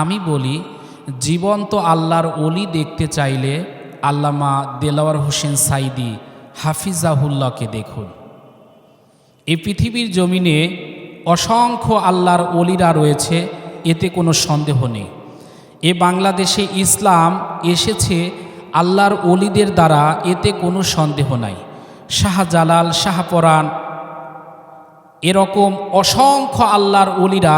আমি বলি, জীবন্ত আল্লাহর অলি দেখতে চাইলে আল্লামা দেলাওয়ার হোসেন সাইদি হাফিজাহুল্লাহকে দেখুন। এই পৃথিবীর জমিনে অসংখ্য আল্লাহর অলিরা রয়েছে, এতে কোনো সন্দেহ নেই। এ বাংলাদেশে ইসলাম এসেছে আল্লাহর অলিদের দ্বারা, এতে কোনো সন্দেহ নাই। শাহজালাল, শাহপরাণ, এরকম অসংখ্য আল্লাহর অলিরা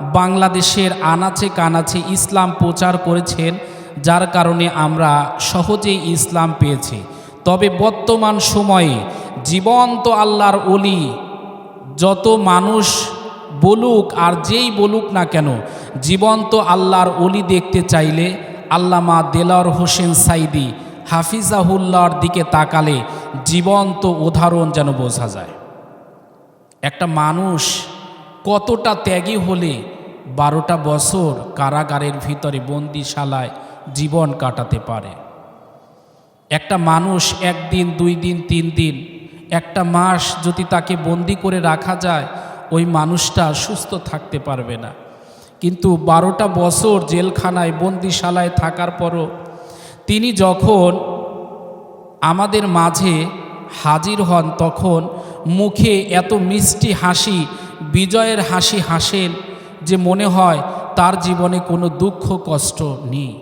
বাংলাদেশের আনাচে কানাচে ইসলাম প্রচার করেছেন, যার কারণে আমরা সহজেই ইসলাম পেয়েছি। তবে বর্তমান সময়ে জীবন্ত আল্লাহর অলি যত মানুষ বলুক আর যেই বলুক না কেন, জীবন্ত আল্লাহর অলি দেখতে চাইলে আল্লামা দেলার হোসেন সাইদি হাফিজাহুল্লাহর দিকে তাকালে জীবন্ত উদাহরণ যেন বোঝা যায়। একটা মানুষ কতটা ত্যাগী হলে বারোটা বছর কারাগারের ভিতরে বন্দিশালায় জীবন কাটাতে পারে। একটা মানুষ একদিন, দুই দিন, তিন দিন, একটা মাস যদি তাকে বন্দি করে রাখা যায়, ওই মানুষটা সুস্থ থাকতে পারবে না। কিন্তু বারোটা বছর জেলখানায়, বন্দিশালায় থাকার পরও তিনি যখন আমাদের মাঝে হাজির হন, তখন মুখে এত মিষ্টি হাসি বিজয়ের হাসি হাসেন যে মনে হয় তার জীবনে কোনো দুঃখ, কষ্ট নেই।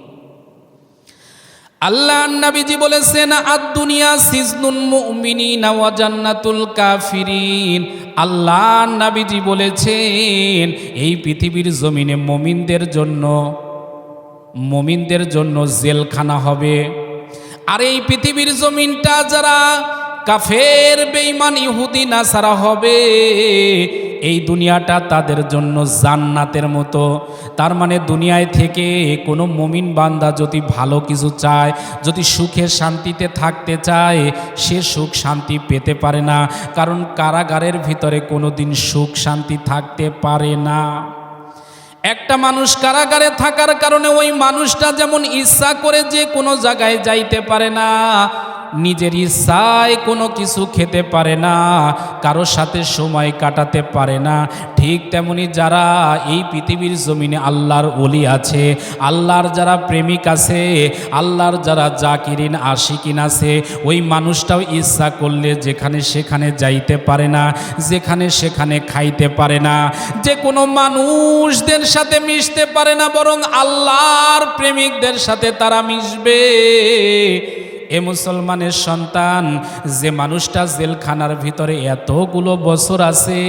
আল্লাহ নবীজি বলেছেন, আদ দুনিয়া সিজনুন মুমিনিনা ওয়া জান্নাতুল কাফিরিন। আল্লাহ নবীজি বলেছেন, এই পৃথিবীর জমিনে মমিনদের জন্য মমিনদের জন্য জেলখানা হবে। আর এই পৃথিবীর জমিনটা যারা কাফের, বেঈমান, ইহুদি, নাসারা হবে। এই দুনিয়াটা তাদের জন্য জান্নাতের মতো। তার মানে দুনিয়ায় থেকে কোনো মমিন বান্দা যদি ভালো কিছু চায়, যদি সুখে শান্তিতে থাকতে চায়, সে সুখ শান্তি পেতে পারে না। কারণ কারাগারের ভিতরে কোনো দিন সুখ শান্তি থাকতে পারে না। একটা মানুষ কারাগারে থাকার কারণে ওই মানুষটা যেমন ইচ্ছা করে যে কোনো জায়গায় যাইতে পারে না নিজের ইচ্ছায় কোনো কিছু খেতে পারে না, কারোর সাথে সময় কাটাতে পারে না। ঠিক তেমনি যারা এই পৃথিবীর জমিনে আল্লাহর অলি আছে, আল্লাহর যারা প্রেমিক আছে, আল্লাহর যারা জাকিরিন, আশিকিন আছে, ওই মানুষটাও ইচ্ছা করলে যেখানে সেখানে যাইতে পারে না, যেখানে সেখানে খাইতে পারে না। যে কোনো মানুষদের সাথে মিশতে পারে না, বরং আল্লাহর প্রেমিকদের সাথে তারা মিশবে। এ মুসলমানের সন্তান, যে মানুষটা জেলখানার ভিতরে এতগুলো বছর আছে,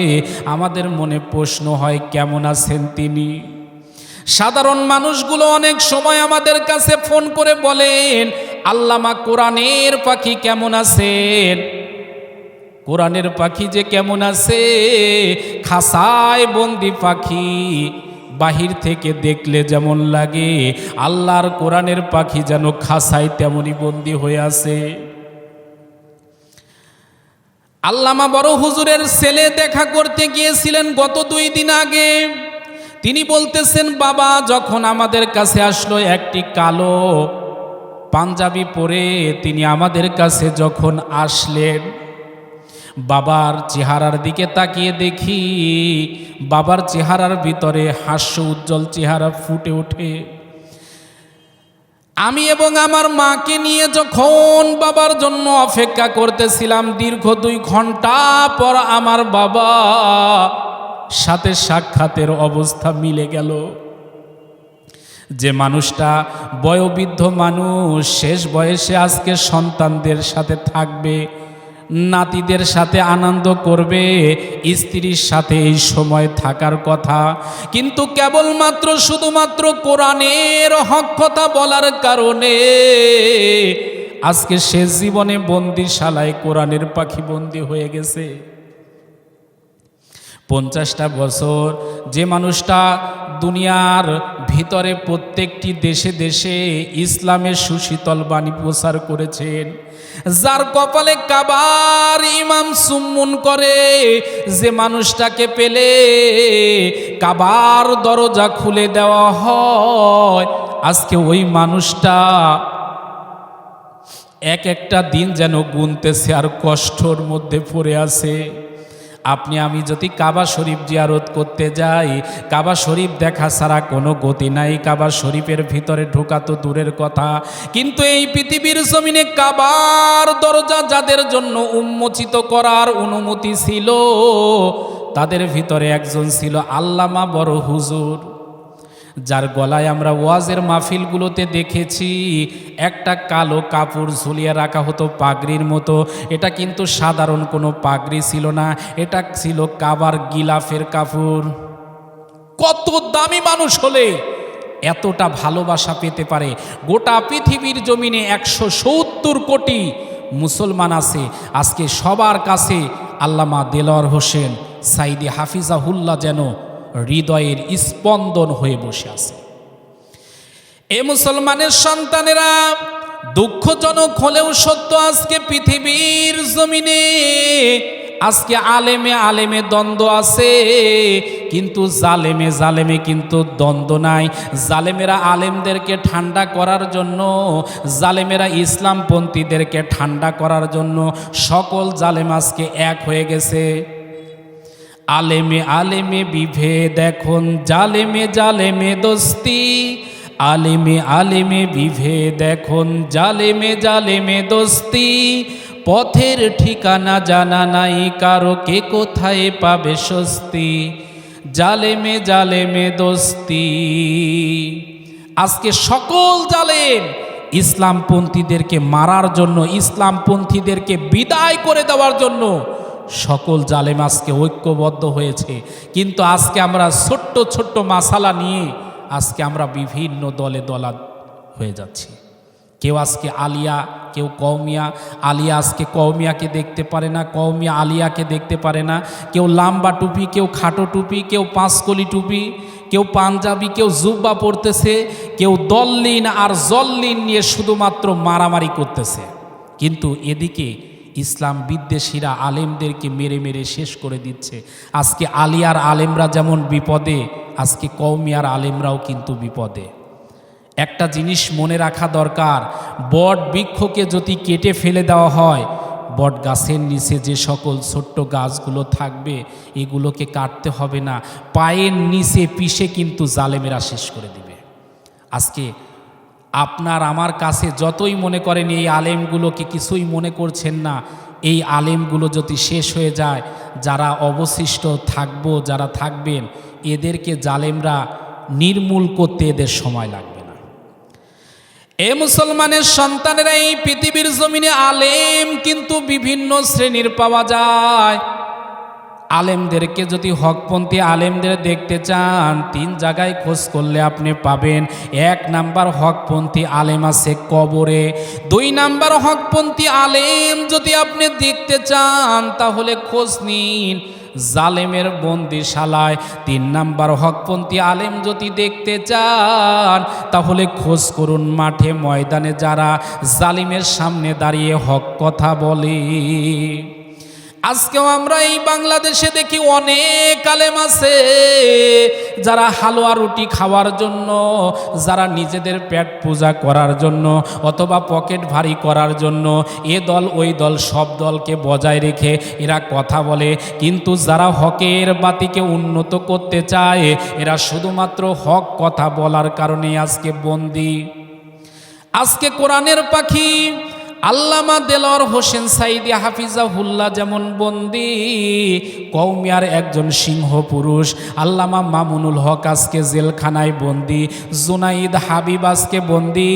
আমাদের মনে প্রশ্ন হয়, কেমন আছেন তিনি? সাধারণ মানুষগুলো অনেক সময় আমাদের কাছে ফোন করে বলেন, আল্লামা কোরআনের পাখি কেমন আছেন? কোরআনের পাখি যে কেমন আছে, খাসায় বন্দি পাখি। বাহির থেকে দেখলে যেমন লাগে, আল্লাহর কোরআনের পাখি যেন খাসায় তেমনই বন্দি হয়ে আছে। আল্লামা বড় হুজুরের ছেলে দেখা করতে গিয়েছিলেন গত দুই দিন আগে। তিনি বলতেছেন, বাবা, যখন আমাদের কাছে আসলো একটি কালো পাঞ্জাবি পরে তিনি আমাদের কাছে যখন আসলেন বাবার চেহারার দিকে তাকিয়ে দেখি বাবার চেহারার ভিতরে হাস্য উজ্জ্বল চেহারা ফুটে ওঠে। আমি এবং আমার মাকে নিয়ে যখন বাবার জন্য অপেক্ষা করতেছিলাম, দীর্ঘ দুই ঘণ্টা পর আমার বাবা সাথে সাক্ষাতের অবস্থা মিলে গেল। যে মানুষটা বয়োবৃদ্ধ মানুষ, শেষ বয়সে আজকে সন্তানদের সাথে থাকবে নাতিদের সাথে আনন্দ করবে, স্ত্রীর সাথে এই সময় থাকার কথা। কিন্তু কেবলমাত্র শুধুমাত্র কোরআনের হক্ষতা বলার কারণে আজকে সে জীবনে বন্দিশালায় কোরআনের পাখি বন্দি হয়ে গেছে। পঞ্চাশটা বছর যে মানুষটা দুনিয়ার ভিতরে প্রত্যেকটি দেশে দেশে ইসলামের সুশীতল বাণী প্রচার করেছেন। যার কপালে কাবার ইমাম সুম্মুন করে, যে মানুষটাকে পেলে কাবার দরজা খুলে দেওয়া হয়। আজকে ওই মানুষটা এক একটা দিন যেন গুনতেছে আর কষ্টর মধ্যে পড়ে আছে। আপনি, আমি যদি কাবা শরীফ জিয়ারত করতে যাই, কাবা শরীফ দেখা ছাড়া কোনো গতি নাই। কাবা শরীফের ভিতরে ঢোকা তো দূরের কথা। কিন্তু এই পৃথিবীর জমিনে কাবার দরজা যাদের জন্য উন্মোচিত করার অনুমতি ছিল, তাদের ভিতরে একজন ছিল আল্লামা বড় হুজুর। যার গলায় আমরা ওয়াজের মাহফিলগুলোতে দেখেছি, একটা কালো কাপড় ঝুলিয়ে রাখা হতো পাগড়ির মতো। এটা কিন্তু সাধারণ কোনো পাগড়ি ছিল না, এটা ছিল কাবার গিলাফের কাপড়। কত দামি মানুষ হলে এতটা ভালোবাসা পেতে পারে। গোটা পৃথিবীর জমিনে একশো সত্তর কোটি মুসলমান আছে। আজকে সবার কাছে আল্লামা দেলোয়ার হোসেন, সাইদি হাফিজাহুল্লাহ যেন হৃদয়ের স্পন্দন হয়ে বসে আছে। এ মুসলমানের সন্তানেরা দুঃখজনক হলেও সত্য, আজকে পৃথিবীর জমিনে, আজকে আলেমে আলেমে দ্বন্দ্ব আছে, কিন্তু জালেমে জালেমে কিন্তু দ্বন্দ্ব নাই। জালেমেরা আলেমদেরকে ঠান্ডা করার জন্য, জালেমেরা ইসলামপন্থীদেরকে ঠান্ডা করার জন্য সকল জালেম আজকে এক হয়ে গেছে। আলেমে আলেমে বিভেদ এখন, জালেমে জালেমে দোস্তি। আলেমে আলেমে বিভেদ এখন, জালেমে জালেমে দোস্তি। পথের ঠিকানা জানা নাই, কারও কে কোথায় পাবে স্বস্তি? জালেমে জালেমে দোস্তি। আজকে সকল জালেম ইসলামপন্থীদেরকে মারার জন্য, ইসলামপন্থীদেরকে বিদায় করে দেওয়ার জন্য সকল জালেম আজকে ঐক্যবদ্ধ হয়েছে। কিন্তু আজকে আমরা ছোট্ট ছোট্ট মাসালা নিয়ে আজকে আমরা বিভিন্ন দলে দলা হয়ে যাচ্ছি। কেউ আজকে আলিয়া, কেউ কৌমিয়া আলিয়া আজকে কৌমিয়াকে দেখতে পারে না কৌমিয়া আলিয়াকে দেখতে পারে না। কেউ লাম্বা টুপি, কেউ খাটো টুপি, কেউ পাঁচকলি টুপি, কেউ পাঞ্জাবি, কেউ জুব্বা পড়তেছে কেউ দল্লিন আর জল্লিন নিয়ে শুধুমাত্র মারামারি করতেছে। কিন্তু এদিকে ইসলাম বিদ্বেষীরা আলেমদেরকে মেরে মেরে শেষ করে দিচ্ছে। আজকে আলিয়ার আলেমরা যেমন বিপদে, আজকে কৌমিয়ার আলেমরাও কিন্তু বিপদে। একটা জিনিস মনে রাখা দরকার, বট বৃক্ষকে যদি কেটে ফেলে দেওয়া হয়, বট গাছের নিচে যে সকল ছোট্ট গাছগুলো থাকবে, এগুলোকে কাটতে হবে না। পায়ের নিচে পিষে কিন্তু জালেমেরা শেষ করে দিবে। আজকে আপনার আমার কাছে যতই মনে করেন এই আলেমগুলোকে কিছুই মনে করছেন না, এই আলেমগুলো যদি শেষ হয়ে যায়, যারা অবশিষ্ট থাকব, যারা থাকবেন, এদেরকে জালেমরা নির্মূল করতে এদের সময় লাগবে না। এ মুসলমানের সন্তানেরা এই পৃথিবীর জমিনে আলেম কিন্তু বিভিন্ন শ্রেণির পাওয়া যায়। আলেমদেরকে যদি হকপন্থী আলেমদের দেখতে চান, তিন জায়গায় খোঁজ করলে আপনি পাবেন। এক নাম্বার হকপন্থী আলেম আছে কবরে। দুই নাম্বার হকপন্থী আলেম যদি আপনি দেখতে চান, তাহলে খোঁজ নিন জালেমের বন্দিশালায়। তিন নাম্বার হকপন্থী আলেম যদি দেখতে চান, তাহলে খোঁজ করুন মাঠে ময়দানে যারা জালিমের সামনে দাঁড়িয়ে হক কথা বলে। আজকেও আমরা এই বাংলাদেশে দেখি অনেক আলেম আছে, যারা হালুয়া রুটি খাওয়ার জন্য, যারা নিজেদের পেট পূজা করার জন্য, অথবা পকেট ভারী করার জন্য, এ দল ওই দল সব দলকে বজায় রেখে এরা কথা বলে। কিন্তু যারা হকের বাতিকে উন্নত করতে চায়, এরা শুধুমাত্র হক কথা বলার কারণে আজকে বন্দি। আজকে কোরআনের পাখি আল্লামা দেলর হোসেন সাইদি হাফিজাহুল্লাহ যেমন বন্দি কৌমিয়ার একজন সিংহ পুরুষ। আল্লামা মামুনুল হক আজকে জেলখানায় বন্দি, জুনাইদ হাবিব আজকে বন্দি,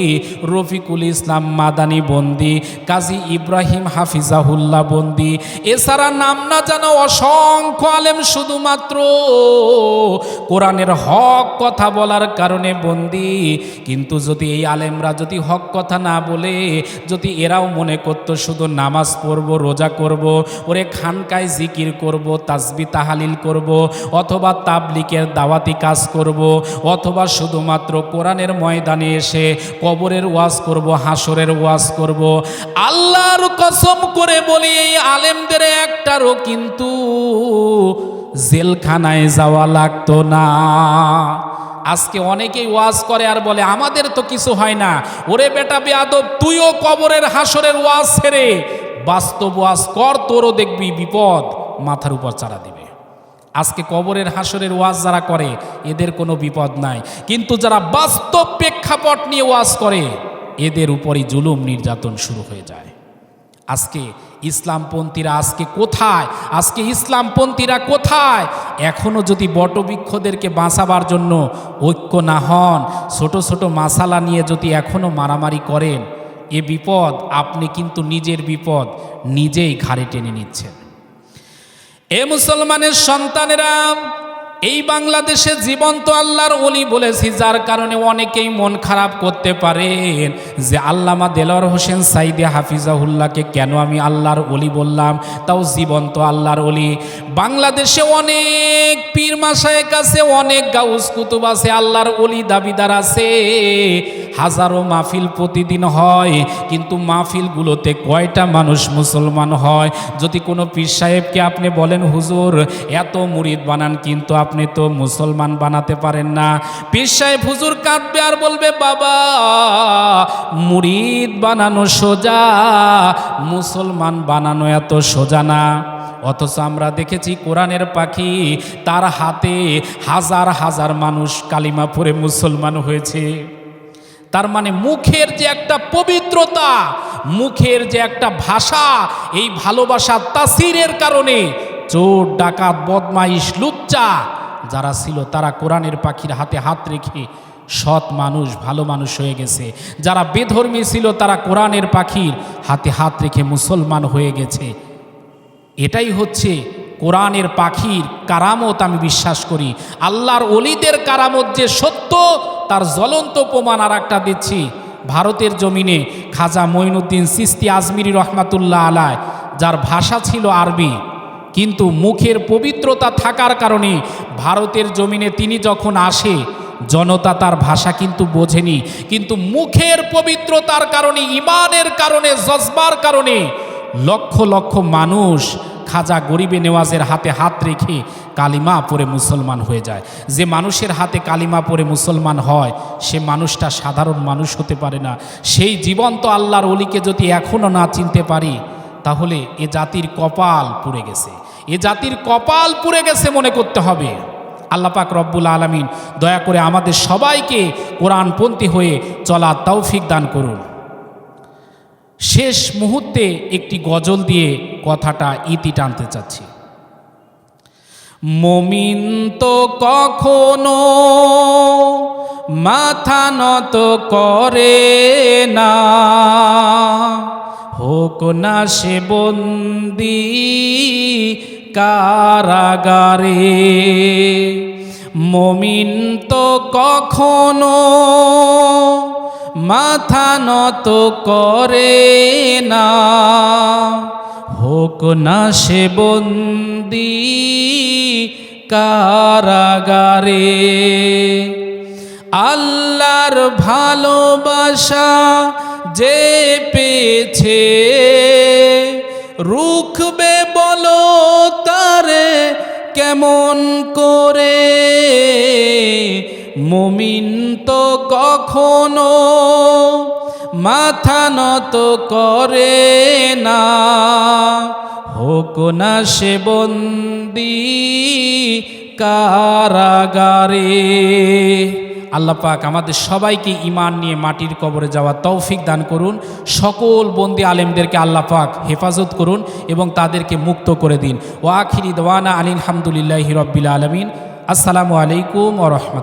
রফিকুল ইসলাম মাদানি বন্দি, কাজী ইব্রাহিম হাফিজাহুল্লাহ বন্দি। এছাড়া নাম না জানা অসংখ্য আলেম শুধুমাত্র কোরআনের হক কথা বলার কারণে বন্দি। কিন্তু যদি এই আলেমরা যদি হক কথা না বলে, যদি এরাও মনে করতো, শুধু নামাজ পড়ব, রোজা করব, ওরে খানকায় জিকির করব তাজবি তাহালিল করব, অথবা তাবলিকের দাওয়াতি কাজ করব, অথবা শুধুমাত্র কোরআনের ময়দানে এসে কবরের ওয়াজ করব, হাসরের ওয়াজ করব। আল্লাহর কসম করে বলি, এই আলেমদের একটারও কিন্তু জেলখানায় যাওয়া লাগতো না। আজকে অনেকেই ওয়াজ করে আর বলে, আমাদের তো কিছু হয় না। ওরে বেটা বেয়াদব, তুইও কবরের হাসরের ওয়াজ ছেড়ে বাস্তব ওয়াজ কর, তোরও দেখবি বিপদ। মাথার উপর চারা দিবে। আজকে কবরের হাসরের ওয়াজ যারা করে, এদের কোনো বিপদ নাই। কিন্তু যারা বাস্তব প্রেক্ষাপট নিয়ে ওয়াজ করে, এদের উপরই জুলুম নির্যাতন শুরু হয়ে যায়। আজকে ইসলামপন্থীরা আজকে কোথায়? আজকে ইসলামপন্থীরা কোথায়? এখনও যদি বটবৃক্ষদেরকে বাঁচাবার জন্য ঐক্য না হন, ছোট ছোট মাসালা নিয়ে যদি এখনও মারামারি করেন, এ বিপদ আপনি কিন্তু নিজের বিপদ নিজেই ঘাড়ে টেনে নিচ্ছেন। এ মুসলমানের সন্তানেরা এই বাংলাদেশে জীবন্ত আল্লাহর অলি বলেছি, যার কারণে অনেকেই মন খারাপ করতে পারেন। যে আল্লামা দেলোয়ার হোসেন সাইদে হাফিজাহুল্লাহকে কেন আমি আল্লাহর অলি বললাম? তাও জীবন্ত আল্লাহর অলি বাংলাদেশে অনেক পীর মাসায়েক কাছে অনেক গাউস কুতুব আছে, আল্লাহর অলি দাবিদার আছে। হাজারো মাহফিল প্রতিদিন হয়, কিন্তু মাহফিলগুলোতে কয়টা মানুষ মুসলমান হয়? যদি কোনো পীর সাহেবকে আপনি বলেন, হুজুর, এত মুরিদ বানান, কিন্তু আপনি তো মুসলমান বানাতে পারেন না। পীর সাহেব হুজুর কাঁদবে আর বলবে, বাবা, মুরিদ বানানো সোজা, মুসলমান বানানো এত সোজা না। অথচ আমরা দেখেছি কোরআনের পাখি তার হাতে হাজার হাজার মানুষ কালিমা পরে মুসলমান হয়েছে। তার মানে মুখের যে একটা পবিত্রতা, মুখের যে একটা ভাষা, এই ভালোবাসা তাসিরের কারণে চোর, ডাকাত, বদমাইশ, লুচ্চা যারা ছিল তারা কোরআনের পাখির হাতে হাত রেখে সৎ মানুষ, ভালো মানুষ হয়ে গেছে। যারা বেধর্মী ছিল তারা কোরআনের পাখির হাতে হাত রেখে মুসলমান হয়ে গেছে। এটাই হচ্ছে কোরআনের পাখির কারামত, আমি বিশ্বাস করি। আল্লাহর অলিদের কারামত যে সত্য, তার জ্বলন্ত প্রমাণ আর একটা দিচ্ছি। ভারতের জমিনে খাজা মঈনুদ্দিন সিস্তি আজমিরি রহমাতুল্লাহ আলায়, যার ভাষা ছিল আরবি, কিন্তু মুখের পবিত্রতা থাকার কারণে ভারতের জমিনে তিনি যখন আসে, জনতা তার ভাষা কিন্তু বোঝেনি। কিন্তু মুখের পবিত্রতার কারণে, ইমানের কারণে, জজবার কারণে লক্ষ লক্ষ মানুষ খাজা গরিবে নেওয়াজের হাতে হাত রেখে কালিমা পরে মুসলমান হয়ে যায়। যে মানুষের হাতে কালিমা পরে মুসলমান হয়, সে মানুষটা সাধারণ মানুষ হতে পারে না। সেই জীবন্ত আল্লাহর অলিকে যদি এখনও না চিনতে পারি, তাহলে এ জাতির কপাল পুড়ে গেছে। এ জাতির কপাল পুড়ে গেছে মনে করতে হবে। আল্লাহ পাক রব্বুল আলমিন দয়া করে আমাদের সবাইকে কোরআনপন্থী হয়ে চলা তৌফিক দান করুন। শেষ মুহূর্তে একটি গজল দিয়ে কথাটা ইতি টানতে চাচ্ছি। মমিন তো কখনো মাথা নত করে না। হোক না সে বন্দি কারাগারে। মমিন তো কখনো মাথা নত করে না। হোক না সে বন্দি কারাগারে। আল্লাহর ভালোবাসা যে পেয়েছে, রুখবে বলো তারে কেমন করে? মুমিন তো কখনো মাথা নত করে না। হোক না সে বন্দি কারাগারে। আল্লাহ পাক আমাদের সবাইকে ইমান নিয়ে মাটির কবরে যাওয়া তৌফিক দান করুন। সকল বন্দি আলেমদেরকে আল্লাহ পাক হেফাজত করুন এবং তাদেরকে মুক্ত করে দিন। ও আখিরি দওয়ানা আলিন হামদুলিল্লাহ রব্বিল আলমিন। আসসালামু আলাইকুম ও রহমত